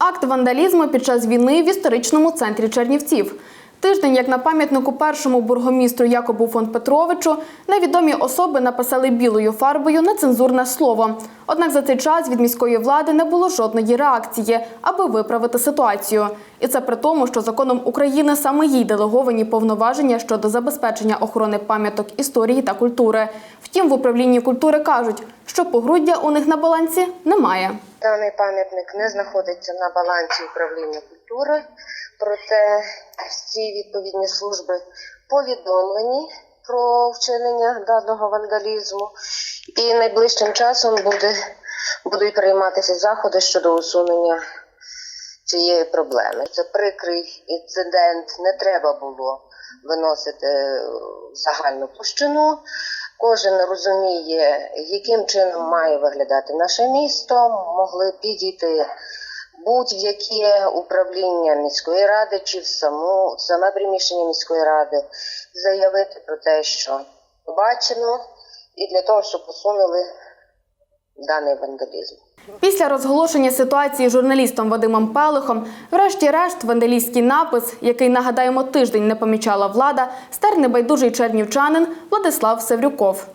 Акт вандалізму під час війни в історичному центрі Чернівців. Тиждень, як на пам'ятнику першому бургомістру Якобу фон Петровичу, невідомі особи написали білою фарбою нецензурне слово. Однак за цей час від міської влади не було жодної реакції, аби виправити ситуацію. І це при тому, що законом України саме їй делеговані повноваження щодо забезпечення охорони пам'яток історії та культури. Втім, в управлінні культури кажуть, що погруддя у них на балансі немає. Даний пам'ятник не знаходиться на балансі управління культури, проте всі відповідні служби повідомлені про вчинення даного вандалізму, і найближчим часом буде, будуть прийматися заходи щодо усунення цієї проблеми. Це прикрий інцидент, не треба було виносити в загальну площину. Кожен розуміє, яким чином має виглядати наше місто. Могли підійти будь-яке управління міської ради чи в саму саме приміщення міської ради, заявити про те, що побачено, і для того, щоб усунули даний вандалізм. Після розголошення ситуації журналістом Вадимом Пелихом, врешті-решт, вандалійський напис, який нагадаємо тиждень не помічала влада, стер небайдужий чернівчанин Владислав Севрюков.